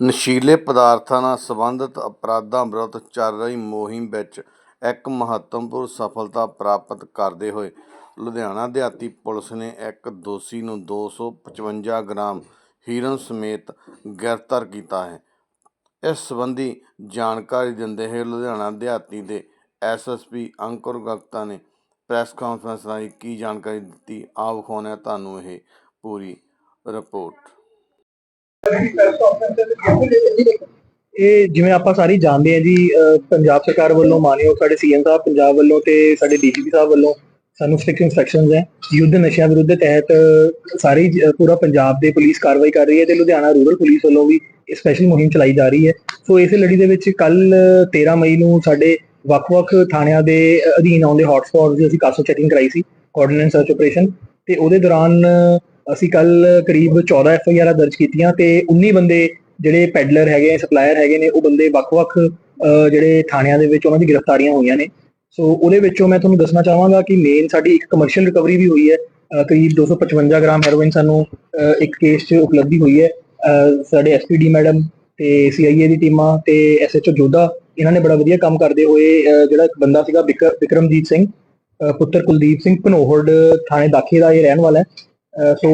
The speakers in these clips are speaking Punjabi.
ਨਸ਼ੀਲੇ ਪਦਾਰਥਾਂ ਨਾਲ ਸੰਬੰਧਿਤ ਅਪਰਾਧਾਂ ਵਿਰੁੱਧ ਚੱਲ ਰਹੀ ਮੁਹਿੰਮ ਵਿੱਚ ਇੱਕ ਮਹੱਤਵਪੂਰਨ ਸਫਲਤਾ ਪ੍ਰਾਪਤ ਕਰਦੇ ਹੋਏ ਲੁਧਿਆਣਾ ਦਿਹਾਤੀ ਪੁਲਿਸ ਨੇ ਇੱਕ ਦੋਸ਼ੀ ਨੂੰ 255 ਗ੍ਰਾਮ ਹੀਰਨ ਸਮੇਤ ਗ੍ਰਿਫਤਾਰ ਕੀਤਾ ਹੈ। ਇਸ ਸੰਬੰਧੀ ਜਾਣਕਾਰੀ ਦਿੰਦੇ ਹੋਏ ਲੁਧਿਆਣਾ ਦਿਹਾਤੀ ਦੇ ਐਸਐਸਪੀ ਅੰਕੁਰ ਗਗਤਾ ਨੇ ਪ੍ਰੈਸ ਕਾਨਫਰੰਸ ਰਾਹੀਂ ਕੀ ਜਾਣਕਾਰੀ ਦਿੱਤੀ, ਆਓ ਵਿਖਾਉਂਦੇ ਤੁਹਾਨੂੰ ਇਹ ਪੂਰੀ ਰਿਪੋਰਟ। ਇਹ ਜਿਵੇਂ ਆਪਾਂ ਸਾਰੀ ਜਾਣਦੇ ਹਾਂ ਜੀ, ਅਹ ਪੰਜਾਬ ਸਰਕਾਰ ਵੱਲੋਂ ਮਾਨਯੋਗ ਸਾਡੇ ਸੀਐਮ ਸਾਹਿਬ ਪੰਜਾਬ ਵੱਲੋਂ ਤੇ ਸਾਡੇ ਡੀਜੀਪੀ ਸਾਹਿਬ ਵੱਲੋਂ ਸਾਨੂੰ ਸਟ੍ਰਿਕਟ ਇਨਸਟਰਕਸ਼ਨਸ ਹੈ। ਯੁੱਧ ਨਸ਼ਿਆਂ ਵਿਰੁੱਧ ਤਹਿਤ ਸਾਰੀ ਪੂਰਾ ਪੰਜਾਬ ਦੇ ਪੁਲਿਸ ਕਾਰਵਾਈ ਕਰ ਰਹੀ ਹੈ ਤੇ ਲੁਧਿਆਣਾ ਰੂਰਲ ਪੁਲਿਸ ਵੱਲੋਂ ਵੀ ਸਪੈਸ਼ਲ ਮੁਹਿੰਮ ਚਲਾਈ ਜਾ ਰਹੀ ਹੈ। ਸੋ ਇਸੇ ਲੜੀ ਦੇ ਵਿੱਚ ਕੱਲ 13 ਮਈ ਨੂੰ ਸਾਡੇ ਵੱਖ-ਵੱਖ ਥਾਣਿਆਂ ਦੇ ਅਧੀਨ ਆਉਂਦੇ ਹੌਟਸਪੌਟਸ ਦੀ ਅਸੀਂ ਕਾਸੋ ਚੈਕਿੰਗ ਕਰਾਈ ਸੀ ਕੋਆਰਡੀਨੇਟ ਸਰਚ ਆਪਰੇਸ਼ਨ ਤੇ ਉਹਦੇ ਦੌਰਾਨ ਅਸੀਂ ਕੱਲ ਕਰੀਬ 14 ਐਫ ਆਈ ਆਰ ਦਰਜ ਕੀਤੀਆਂ ਤੇ 19 ਬੰਦੇ ਜਿਹੜੇ ਪੈਡਲਰ ਹੈਗੇ ਸਪਲਾਇਰ ਹੈਗੇ ਨੇ ਉਹ ਬੰਦੇ ਵੱਖ-ਵੱਖ ਜਿਹੜੇ ਥਾਣਿਆਂ ਦੇ ਵਿੱਚ ਉਹਨਾਂ ਦੀ ਗ੍ਰਿਫਤਾਰੀਆਂ ਹੋਈਆਂ ਨੇ। ਸੋ ਉਹਦੇ ਵਿੱਚੋਂ ਮੈਂ ਤੁਹਾਨੂੰ ਦੱਸਣਾ ਚਾਹਾਂਗਾ ਕਿ ਮੇਨ ਸਾਡੀ ਇੱਕ ਕਮਰਸ਼ੀਅਲ ਰਿਕਵਰੀ ਵੀ ਹੋਈ ਹੈ। ਅਹ, ਕਰੀਬ 255 ਗ੍ਰਾਮ ਹੈਰੋਇਨ ਸਾਨੂੰ ਇੱਕ ਕੇਸ 'ਚ ਉਪਲਬਧੀ ਹੋਈ ਹੈ। ਅਹ, ਸਾਡੇ ਐਸਪੀਡੀ ਮੈਡਮ ਤੇ ਸੀਆਈਏ ਦੀ ਟੀਮਾਂ ਤੇ ਐਸਐਚਓ ਜੋਧਾ ਇਹਨਾਂ ਨੇ ਬੜਾ ਵਧੀਆ ਕੰਮ ਕਰਦੇ ਹੋਏ ਜਿਹੜਾ ਇੱਕ ਬੰਦਾ ਸੀਗਾ ਬਿਕਰ- ਵਿਕਰਮਜੀਤ ਸਿੰਘ ਪੁੱਤਰ ਕੁਲਦੀਪ ਸਿੰਘ ਭਨੋਹੜ ਥਾਣੇ ਦਾਖੇ ਦਾ ਇਹ ਰਹਿਣ ਵਾਲਾ ਹੈ। ਸੋ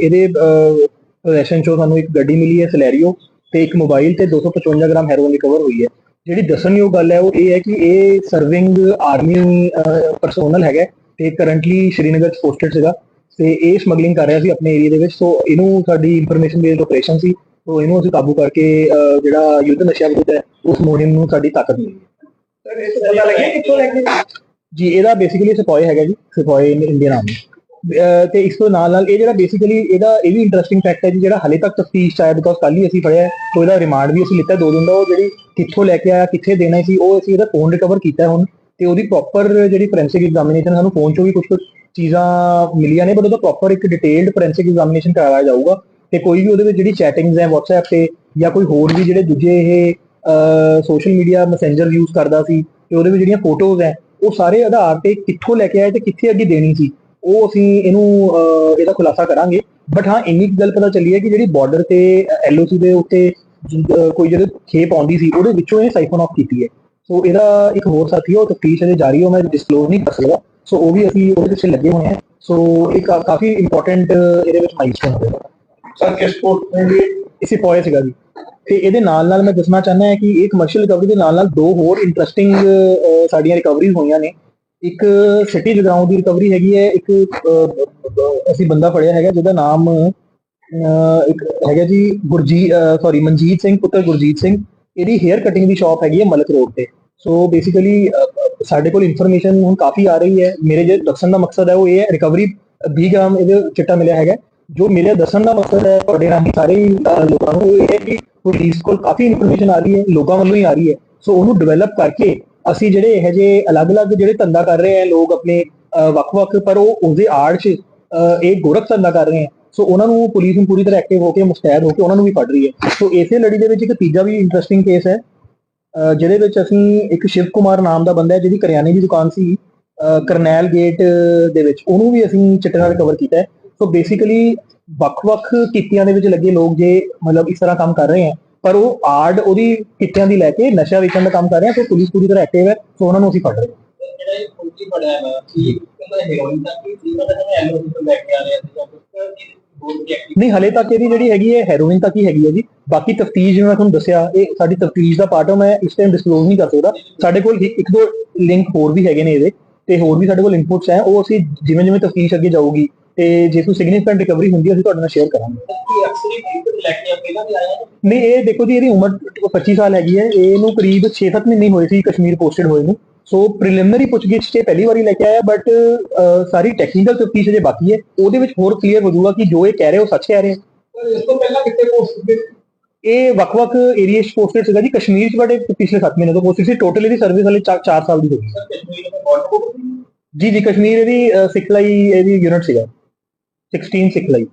ਇਹਦੇ ਪੋਜੀਸ਼ਨ ਚੋਂ ਸਾਨੂੰ ਇੱਕ ਗੱਡੀ ਮਿਲੀ ਹੈ ਸਲੈਰੀਓ ਤੇ ਇੱਕ ਮੋਬਾਈਲ ਤੇ 255 ਗ੍ਰਾਮ ਹੈਰੋਇਨ ਰਿਕਵਰ ਹੋਈ ਹੈ। ਜਿਹੜੀ ਦੱਸਣਯੋਗ ਗੱਲ ਹੈ ਉਹ ਇਹ ਹੈ ਕਿ ਇਹ ਸਰਵਿੰਗ ਆਰਮੀ ਪਰਸੋਨਲ ਹੈਗਾ ਤੇ ਕਰੰਟਲੀ ਸ਼੍ਰੀਨਗਰ ਚ ਪੋਸਟਡ ਸੀਗਾ ਤੇ ਇਹ ਸਮਗਲਿੰਗ ਕਰ ਰਿਹਾ ਸੀ ਆਪਣੇ ਏਰੀਆ ਦੇ ਵਿੱਚ। ਸੋ ਇਹਨੂੰ ਸਾਡੀ ਇਨਫੋਰਮੇਸ਼ਨ ਬੇਸਡ ਆਪਰੇਸ਼ਨ ਸੀ। ਸੋ ਇਹਨੂੰ ਅਸੀਂ ਕਾਬੂ ਕਰਕੇ ਜਿਹੜਾ ਯੁੱਧ ਨਸ਼ਾ ਵਿਰੁੱਧ ਹੈ ਉਸ ਮੁਹਿੰਮ ਨੂੰ ਸਾਡੀ ਤਾਕਤ ਮਿਲੀ ਸਰ ਇਹ ਪਤਾ ਲੱਗਿਆ ਕਿੱਥੋਂ ਲੈ ਕੇ? ਜੀ ਇਹਦਾ ਬੇਸਿਕਲੀ ਸਿਪਾਹੀ ਹੈਗਾ ਜੀ ਸਿਪਾਹੀ ਇੰਡੀਅਨ ਆਰਮੀ ਤੇ ਇਸ ਤੋਂ ਨਾਲ ਨਾਲ ਇਹ ਜਿਹੜਾ ਬੇਸਿਕਲੀ ਇਹਦਾ ਇਹ ਵੀ ਇੰਟਰਸਟਿੰਗ ਫੈਕਟ ਹੈ ਜੀ ਜਿਹੜਾ ਹਲੇ ਤੱਕ ਤਫਤੀਸ਼ ਚ ਆਇਆ ਬਿਕੋਜ਼ ਕੱਲ ਹੀ ਅਸੀਂ ਫੜਿਆ ਹੈ, ਇਹਦਾ ਰਿਮਾਂਡ ਵੀ ਅਸੀਂ ਲਿੱਤਾ ਦੋ ਦਿਨ ਦਾ ਉਹ ਜਿਹੜੀ ਕਿੱਥੋਂ ਲੈ ਕੇ ਆਇਆ ਕਿੱਥੇ ਦੇਣਾ ਸੀ ਉਹ ਅਸੀਂ ਇਹਦਾ ਫੋਨ ਰਿਕਵਰ ਕੀਤਾ ਹੁਣ ਤੇ ਉਹਦੀ ਪ੍ਰੋਪਰ ਜਿਹੜੀ ਫੋਰੈਂਸਿਕ ਐਗਜ਼ਾਮੀਨੇਸ਼ਨ ਸਾਨੂੰ ਫੋਨ ਚੋਂ ਵੀ ਕੁਝ ਕੁਝ ਚੀਜ਼ਾਂ ਮਿਲੀਆਂ ਨੇ ਪਰ ਉਹਦਾ ਪ੍ਰੋਪਰ ਇੱਕ ਡਿਟੇਲਡ ਫੋਰੈਂਸਿਕ ਐਗਜ਼ਾਮੀਨੇਸ਼ਨ ਕਰਵਾਇਆ ਜਾਊਗਾ ਤੇ ਕੋਈ ਵੀ ਉਹਦੇ ਵਿੱਚ ਜਿਹੜੀ ਚੈਟਿੰਗਸ ਹੈ WhatsApp ਤੇ ਜਾਂ ਕੋਈ ਹੋਰ ਵੀ ਜਿਹੜੇ ਦੂਜੇ ਇਹ ਸੋਸ਼ਲ ਮੀਡੀਆ ਮੈਸੇਂਜਰ ਯੂਜ਼ ਕਰਦਾ ਸੀ ਤੇ ਉਹਦੇ ਵਿੱਚ ਜਿਹੜੀਆਂ ਫੋਟੋਜ਼ ਹੈ ਉਹ ਸਾਰੇ ਆਧਾਰ ਤੇ ਕਿੱਥੋਂ ਲੈ ਕੇ ਆਏ ਤੇ ਕਿੱਥੇ ਅੱਗੇ ਦੇਣੀ ਸੀ ਉਹ ਅਸੀਂ ਇਹਨੂੰ ਇਹਦਾ ਖੁਲਾਸਾ ਕਰਾਂਗੇ। ਬਟ ਹਾਂ ਇੰਨੀ ਗੱਲ ਪਤਾ ਚੱਲੀ ਹੈ ਕਿ ਜਿਹੜੀ ਬਾਰਡਰ ਤੇ ਐਲਓਸੀ ਦੇ ਉੱਤੇ ਕੋਈ ਜਿਹੜੇ ਖੇਪ ਆਉਂਦੀ ਸੀ ਉਹਦੇ ਵਿੱਚੋਂ ਇਹ ਸਾਈਫਨ ਆਫ ਕੀਤੀ ਹੈ। ਸੋ ਇਹਦਾ ਇੱਕ ਹੋਰ ਸਾਥੀ ਹੈ ਉਹ ਤਫਤੀਸ਼ ਅਜੇ ਜਾਰੀ ਹੈ ਮੈਂ ਡਿਸਕਲੋਜ਼ ਨਹੀਂ ਕਰ ਸਕਦਾ। ਸੋ ਉਹ ਵੀ ਅਸੀਂ ਉਹਦੇ ਪਿੱਛੇ ਲੱਗੇ ਹੋਏ ਹਾਂ ਸੋ ਇਹ ਕਾਫੀ ਇੰਪੋਰਟੈਂਟ ਇਹਦੇ ਵਿੱਚ ਮਾਈਲਸਟੋਨ ਹੋਵੇਗਾ ਸਰ ਕਿਸ ਪੋਸਟ ਤੇ ਇਸੇ ਪੋਏ ਸੀਗਾ ਜੀ। ਤੇ ਇਹਦੇ ਨਾਲ ਨਾਲ ਮੈਂ ਦੱਸਣਾ ਚਾਹੁੰਦਾ ਹਾਂ ਕਿ ਇਹ ਕਮਰਸ਼ੀਅਲ ਰਿਕਵਰੀ ਦੇ ਨਾਲ ਨਾਲ ਦੋ ਹੋਰ ਇੰਟਰਸਟਿੰਗ ਸਾਡੀਆਂ ਰਿਕਵਰੀਜ਼ ਹੋਈਆਂ ਨੇ। ਇੱਕ ਸਿਟੀ ਜਗਰਾਉਂ ਦੀ ਰਿਕਵਰੀ ਹੈਗੀ ਹੈ ਇੱਕ ਅਸੀਂ ਬੰਦਾ ਫੜਿਆ ਹੈਗਾ ਜਿਹਦਾ ਨਾਮ ਇੱਕ ਹੈਗਾ ਜੀ ਗੁਰਜੀਤ ਸੌਰੀ ਮਨਜੀਤ ਸਿੰਘ ਪੁੱਤਰ ਗੁਰਜੀਤ ਸਿੰਘ। ਇਹਦੀ ਹੇਅਰ ਕਟਿੰਗ ਦੀ ਸ਼ਾਪ ਹੈਗੀ ਹੈ ਮਲਕ ਰੋਡ ਤੇ। ਸੋ ਬੇਸਿਕਲੀ ਸਾਡੇ ਕੋਲ ਇਨਫੋਰਮੇਸ਼ਨ ਹੁਣ ਕਾਫੀ ਆ ਰਹੀ ਹੈ। ਮੇਰੇ ਜੇ ਦੱਸਣ ਦਾ ਮਕਸਦ ਹੈ ਉਹ ਇਹ ਹੈ ਰਿਕਵਰੀ 20 ਗ੍ਰਾਮ ਇਹਦੇ ਚਿੱਟਾ ਮਿਲਿਆ ਹੈਗਾ। ਜੋ ਮੇਰੇ ਦੱਸਣ ਦਾ ਮਕਸਦ ਹੈ ਤੁਹਾਡੇ ਰਾਹੀਂ ਸਾਰੇ ਹੀ, ਲੋਕਾਂ ਨੂੰ ਉਹ ਇਹ ਹੈ ਕਿ ਪੁਲਿਸ ਕੋਲ ਕਾਫੀ ਇਨਫੋਰਮੇਸ਼ਨ ਆ ਰਹੀ ਹੈ ਲੋਕਾਂ ਵੱਲੋਂ ਹੀ ਆ ਰਹੀ ਹੈ। ਸੋ ਉਹਨੂੰ ਡਿਵੈਲਪ ਕਰਕੇ ਅਸੀਂ ਜਿਹੜੇ ਇਹ ਜੇ ਅਲੱਗ-ਅਲੱਗ ਜਿਹੜੇ ਧੰਦਾ ਕਰ ਰਹੇ ਆ, ਲੋਕ ਆਪਣੇ ਵੱਖ-ਵੱਖ, ਪਰ ਉਹ ਉਸਦੇ ਆੜ 'ਚ ਇਹ ਗੋਰਖ ਧੰਦਾ ਕਰ ਰਹੇ ਆ। ਸੋ ਉਹਨਾਂ ਨੂੰ ਪੁਲਿਸ ਨੂੰ ਪੂਰੀ ਤਰ੍ਹਾਂ ਐਕਟਿਵ ਹੋ ਕੇ, ਮੁਸਤੈਦ ਹੋ ਕੇ ਉਹਨਾਂ ਨੂੰ ਵੀ ਫੜ ਰਹੀ ਹੈ। ਸੋ ਇਸੇ ਲੜੀ ਦੇ ਵਿੱਚ ਇੱਕ ਤੀਜਾ ਵੀ ਇੰਟਰਸਟਿੰਗ ਕੇਸ ਹੈ ਜਿਹਦੇ ਵਿੱਚ ਅਸੀਂ ਇੱਕ ਸ਼ਿਵ ਕੁਮਾਰ ਨਾਮ ਦਾ ਬੰਦਾ ਹੈ, ਜਿਹਦੀ ਕਰਿਆਨੇ ਦੀ ਦੁਕਾਨ ਸੀ ਕਰਨੈਲ ਗੇਟ ਦੇ ਵਿੱਚ। ਉਹਨੂੰ ਵੀ ਅਸੀਂ ਚਿੱਟੇ ਨਾਲ ਕਵਰ ਕੀਤਾ ਹੈ। ਸੋ ਬੇਸਿਕਲੀ ਵੱਖ-ਵੱਖ ਕਿੱਤਿਆਂ ਦੇ ਵਿੱਚ ਲੱਗੇ ਲੋਕ ਜੇ ਮਤਲਬ ਇਸ ਤਰ੍ਹਾਂ ਕੰਮ ਕਰ ਰਹੇ ਆ ਪਰ ਉਹ ਆਰਡ ਉਹਦੀ ਕਿੱਤਿਆਂ ਦੀ ਲੈ ਕੇ ਨਸ਼ਾ ਵੇਚਣ ਦਾ ਕੰਮ ਕਰ ਰਹੇ ਸੋ ਪੁਲਿਸ ਪੂਰੀ ਤਰ੍ਹਾਂ ਐਕਟਿਵ ਹੈ ਸੋ ਉਹਨਾਂ ਨੂੰ ਅਸੀਂ ਫੜ ਰਹੇ ਹਾਂ ਜਿਹੜਾ ਇਹ ਫੌਜੀ ਫੜਿਆ ਹੈ ਕੀ ਕਹਿੰਦਾ ਹੈਰੋਇਨ ਤੱਕ ਹੀ ਸੀ? ਮਤਲਬ ਕਹਿੰਦਾ ਐਲਓਸੀ ਤੋਂ ਲੈ ਕੇ ਆ ਰਿਹਾ ਸੀ ਜਾਂ ਕੁਝ ਕੀ ਹੋਰ ਕੀ ਐਕਟਿਵ ਨਹੀਂ ਹਲੇ ਤੱਕ ਇਹਦੀ ਜਿਹੜੀ ਹੈਗੀ ਹੈ ਹੈਰੋਇਨ ਤੱਕ ਹੀ ਹੈਗੀ ਹੈ ਜੀ। ਬਾਕੀ ਤਫਤੀਸ਼ ਜਿਵੇਂ ਮੈਂ ਤੁਹਾਨੂੰ ਦੱਸਿਆ ਇਹ ਸਾਡੀ ਤਫਤੀਸ਼ ਦਾ ਪਾਰਟ ਹੈ ਮੈਂ ਇਸ ਟਾਈਮ ਡਿਸਕਲੋਜ਼ ਨਹੀਂ ਕਰ ਸਕਦਾ। ਸਾਡੇ ਕੋਲ ਇੱਕ ਦੋ ਲਿੰਕ ਹੋਰ ਵੀ ਹੈਗੇ ਨੇ ਇਹਦੇ ਤੇ ਹੋਰ ਵੀ ਸਾਡੇ ਕੋਲ ਇਨਪੁਟਸ ਹੈ ਉਹ ਅਸੀਂ ਜਿਵੇਂ ਜਿਵੇਂ ਤਫਤੀਸ਼ ਅੱਗੇ ਜਾਊਗੀ ਤੇ ਜੇ ਕੋਈ ਸਿਗਨੀਫੀਕੈਂਟ ਰਿਕਵਰੀ ਹੁੰਦੀ ਹੈ ਅਸੀਂ ਤੁਹਾਡੇ ਨਾਲ ਸ਼ੇਅਰ ਕਰਾਂਗੇ। ਕੀ ਅਕਸਰ ਹੀ ਟ੍ਰੀਟਮੈਂਟ ਲੈ ਕੇ ਆ ਪਹਿਲਾਂ ਵੀ ਆਇਆ ਨਹੀਂ ਇਹ ਦੇਖੋ ਜੀ ਇਹਦੀ ਉਮਰ 25 ਸਾਲ ਹੈਗੀ ਹੈ। ਇਹਨੂੰ ਕਰੀਬ 6-7 ਮਹੀਨੇ ਹੋਏ ਸੀ ਕਸ਼ਮੀਰ ਪੋਸਟਡ ਹੋਏ ਨੂੰ। ਸੋ ਪ੍ਰੀਲਿਮਿਨਰੀ ਪੁੱਛਗਿੱਛ 'ਚ ਇਹ ਪਹਿਲੀ ਵਾਰੀ ਲੈ ਕੇ ਆਇਆ ਬਟ ਸਾਰੀ ਟੈਕਨੀਕਲ ਤਫਤੀਸ਼ ਅਜੇ ਬਾਕੀ ਹੈ ਉਹਦੇ ਵਿੱਚ ਹੋਰ ਕਲੀਅਰ ਹੋ ਜਾਊਗਾ ਕਿ ਜੋ ਇਹ ਕਹਿ ਰਹੇ ਉਹ ਸੱਚ ਕਹਿ ਰਹੇ। ਹੈ ਸਰ ਇਸ ਤੋਂ ਪਹਿਲਾਂ ਕਿੱਥੇ ਪੋਸਟ ਤੇ ਇਹ ਵੱਖ-ਵੱਖ ਏਰੀਆ 'ਚ ਪੋਸਟਡ ਸੀਗਾ ਜੀ ਕਸ਼ਮੀਰ 'ਚ ਬੜੇ ਪਿਛਲੇ 7 ਮਹੀਨੇ ਤੋਂ ਪੋਸਟਡ ਸੀ ਟੋਟਲ ਇਹਦੀ ਸਰਵਿਸ ਹਲੇ 4 ਸਾਲ ਦੀ ਹੋ ਗਈ। ਜੀ ਜੀ ਕਸ਼ਮੀਰ ਇਹਦੀ ਸਿਖਲਾਈ ਇਹਦੀ ਯੂਨਿਟ ਸੀਗਾ। 16 ਸਿਖਲਾਈ